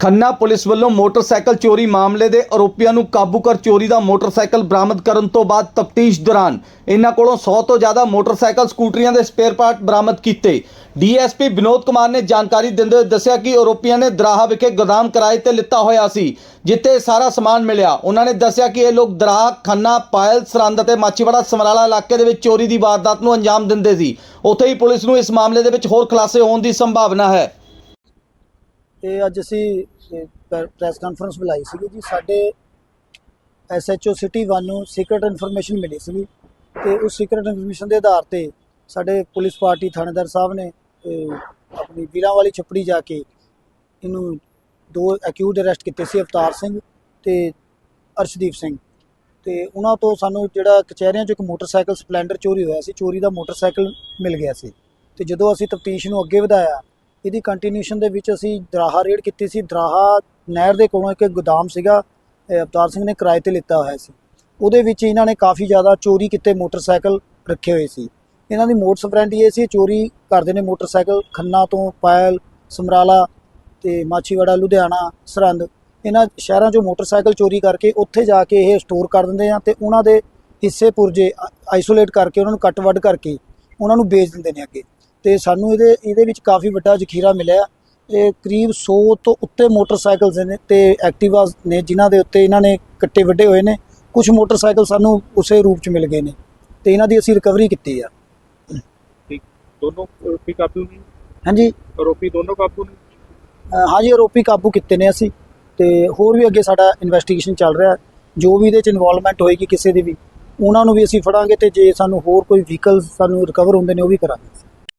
Khanna police ਵੱਲੋਂ motorcycle ਚੋਰੀ ਮਾਮਲੇ ਦੇ ਆਰੋਪੀਆਂ ਨੂੰ ਕਾਬੂ ਕਰ ਚੋਰੀ ਦਾ ਮੋਟਰਸਾਈਕਲ ਬਰਾਮਦ ਕਰਨ ਤੋਂ ਬਾਅਦ ਤਫਤੀਸ਼ ਦੌਰਾਨ ਇਹਨਾਂ ਕੋਲੋਂ 100 ਤੋਂ ਜ਼ਿਆਦਾ ਮੋਟਰਸਾਈਕਲ, ਸਕੂਟਰੀਆਂ ਦੇ ਸਪੇਅਰ ਪਾਰਟ ਬਰਾਮਦ ਕੀਤੇ। ਡੀਐਸਪੀ ਵਿਨੋਦ ਕੁਮਾਰ ਨੇ ਜਾਣਕਾਰੀ ਦਿੰਦੇ ਹੋਏ ਦੱਸਿਆ ਕਿ ਆਰੋਪੀਆਂ ਨੇ ਦਰਾਹਾ ਵਿਖੇ ਗੋਦਾਮ ਕਿਰਾਏ ਤੇ ਲਿੱਤਾ ਹੋਇਆ ਸੀ, ਜਿੱਥੇ ਸਾਰਾ ਸਮਾਨ ਮਿਲਿਆ। ਉਹਨਾਂ ਨੇ ਦੱਸਿਆ ਕਿ ਇਹ ਲੋਕ ਦਰਾਹਾ, ਖੰਨਾ, ਪਾਇਲ, ਸਰੰਦ ਅਤੇ ਮਾਚੀਵਾੜਾ ਸਮਰਾਲਾ ਇਲਾਕੇ ਦੇ ਵਿੱਚ ਚੋਰੀ ਦੀ ਵਾਰਦਾਤ ਨੂੰ ਅੰਜਾਮ ਦਿੰਦੇ ਸੀ। ਉੱਥੇ ਹੀ ਪੁਲਿਸ ਨੂੰ ਇਸ ਮਾਮਲੇ ਦੇ ਵਿੱਚ ਹੋਰ ਖੁਲਾਸੇ ਹੋਣ ਦੀ ਸੰਭਾਵਨਾ ਹੈ। ਤੇ ਅੱਜ ਅਸੀਂ ਪ੍ਰੈਸ ਕਾਨਫਰੰਸ ਬੁਲਾਈ ਸੀਗੀ ਜੀ। ਸਾਡੇ ਐਸਐਚਓ ਸਿਟੀ 1 ਨੂੰ ਸੀਕ੍ਰੀਟ ਇਨਫੋਰਮੇਸ਼ਨ ਮਿਲੀ ਸੀਗੀ ਤੇ ਉਸ ਸੀਕ੍ਰੀਟ ਇਨਫੋਰਮੇਸ਼ਨ ਦੇ ਆਧਾਰ ਤੇ ਸਾਡੇ ਪੁਲਿਸ ਪਾਰਟੀ ਥਾਣੇਦਾਰ ਸਾਹਿਬ ਨੇ ਆਪਣੀ ਵੀਰਾਂ ਵਾਲੀ ਛੱਪੜੀ ਜਾ ਕੇ ਇਹਨੂੰ ਦੋ ਅਕਿਊਡ ਅਰੈਸਟ ਕੀਤੇ ਸੀ, ਅਵਤਾਰ ਸਿੰਘ ਤੇ ਅਰਸ਼ਦੀਪ ਸਿੰਘ। ਤੇ ਉਹਨਾਂ ਤੋਂ ਸਾਨੂੰ ਜਿਹੜਾ ਕਚਹਿਰੀਆਂ 'ਚ ਇੱਕ ਮੋਟਰਸਾਈਕਲ ਸਪਲੈਂਡਰ ਚੋਰੀ ਹੋਇਆ ਸੀ, ਚੋਰੀ ਦਾ ਮੋਟਰਸਾਈਕਲ ਮਿਲ ਗਿਆ ਸੀ। ਤੇ ਜਦੋਂ ਅਸੀਂ ਤਫਤੀਸ਼ ਨੂੰ ਅੱਗੇ ਵਧਾਇਆ ਇਹਦੀ ਕੰਟੀਨਿਊਸ਼ਨ ਦੇ ਵਿੱਚ ਅਸੀਂ ਦਰਾਹਾ ਰੇਡ ਕੀਤੀ ਸੀ। ਦਰਾਹਾ ਨਹਿਰ ਦੇ ਕੋਲੋਂ ਇੱਕ ਗੋਦਾਮ ਸੀਗਾ ਅਵਤਾਰ ਸਿੰਘ ਨੇ ਕਿਰਾਏ ਤੇ ਲਿੱਤਾ ਹੋਇਆ ਸੀ। ਉਹਦੇ ਵਿੱਚ ਇਹਨਾਂ ਨੇ ਕਾਫੀ ਜ਼ਿਆਦਾ ਚੋਰੀ ਕੀਤੇ, ਮੋਟਰਸਾਈਕਲ ਰੱਖੇ ਹੋਏ ਸੀ। ਇਹਨਾਂ ਦੀ ਮੋਟਸ ਫਰੈਂਡੀ ਇਹ ਸੀ, ਚੋਰੀ ਕਰਦੇ ਨੇ ਮੋਟਰਸਾਈਕਲ, ਖੰਨਾ ਤੋਂ ਪਾਇਲ, ਸਮਰਾਲਾ ਤੇ ਮਾਛੀਵਾੜਾ, ਲੁਧਿਆਣਾ, ਸਰਹੰਦ। ਇਹਨਾਂ ਸ਼ਹਿਰਾਂ 'ਚੋਂ ਮੋਟਰਸਾਈਕਲ ਚੋਰੀ ਕਰਕੇ ਉੱਥੇ ਜਾ ਕੇ ਇਹ ਸਟੋਰ ਕਰ ਦਿੰਦੇ ਆ ਤੇ ਉਹਨਾਂ ਦੇ ਹਿੱਸੇ ਪੁਰਜੇ ਆਈਸੋਲੇਟ ਕਰਕੇ, ਉਹਨਾਂ ਨੂੰ ਕੱਟ ਵੱਢ ਕਰਕੇ ਉਹਨਾਂ ਨੂੰ ਵੇਚ ਦਿੰਦੇ ਨੇ ਅੱਗੇ। ਤੇ ਸਾਨੂੰ ਇਹਦੇ ਇਹਦੇ ਵਿੱਚ ਕਾਫੀ ਵੱਡਾ ਜ਼ਖੀਰਾ ਮਿਲਿਆ। ਇਹ ਕਰੀਬ 100 ਤੋਂ ਉੱਤੇ ਮੋਟਰਸਾਈਕਲਸ ਨੇ ਤੇ ਐਕਟਿਵਾਸ ਨੇ ਜਿਨ੍ਹਾਂ ਦੇ ਉੱਤੇ ਇਹਨਾਂ ਨੇ ਕੱਟੇ ਵੱਡੇ ਹੋਏ ਨੇ। ਕੁਝ ਮੋਟਰਸਾਈਕਲ ਸਾਨੂੰ ਉਸੇ ਰੂਪ 'ਚ ਮਿਲ ਗਏ ਨੇ ਤੇ ਇਹਨਾਂ ਦੀ ਅਸੀਂ ਰਿਕਵਰੀ ਕੀਤੀ ਆ। ਦੋਨੋਂ ਆਰੋਪੀ ਕਾਬੂ ਨੇ? ਹਾਂਜੀ। ਆਰੋਪੀ ਦੋਨੋਂ ਕਾਬੂ ਨੇ? ਅ, ਹਾਂਜੀ ਆਰੋਪੀ ਕਾਬੂ ਕੀਤੇ ਨੇ ਅਸੀਂ ਤੇ ਹੋਰ ਵੀ ਅੱਗੇ ਸਾਡਾ ਇਨਵੈਸਟੀਗੇਸ਼ਨ ਚੱਲ ਰਿਹਾ। ਜੋ ਵੀ ਇਹਦੇ ਚ ਇਨਵੋਲਵਮੈਂਟ ਹੋਏਗੀ ਕਿਸੇ ਦੀ ਵੀ ਉਹਨਾਂ ਨੂੰ ਵੀ ਅਸੀਂ ਫੜਾਂਗੇ ਤੇ ਜੇ ਸਾਨੂੰ ਹੋਰ ਕੋਈ ਵਹੀਕਲ ਸਾਨੂੰ ਰਿਕਵਰ ਹੁੰਦੇ ਨੇ ਉਹ ਵੀ ਕਰਾਂਗੇ।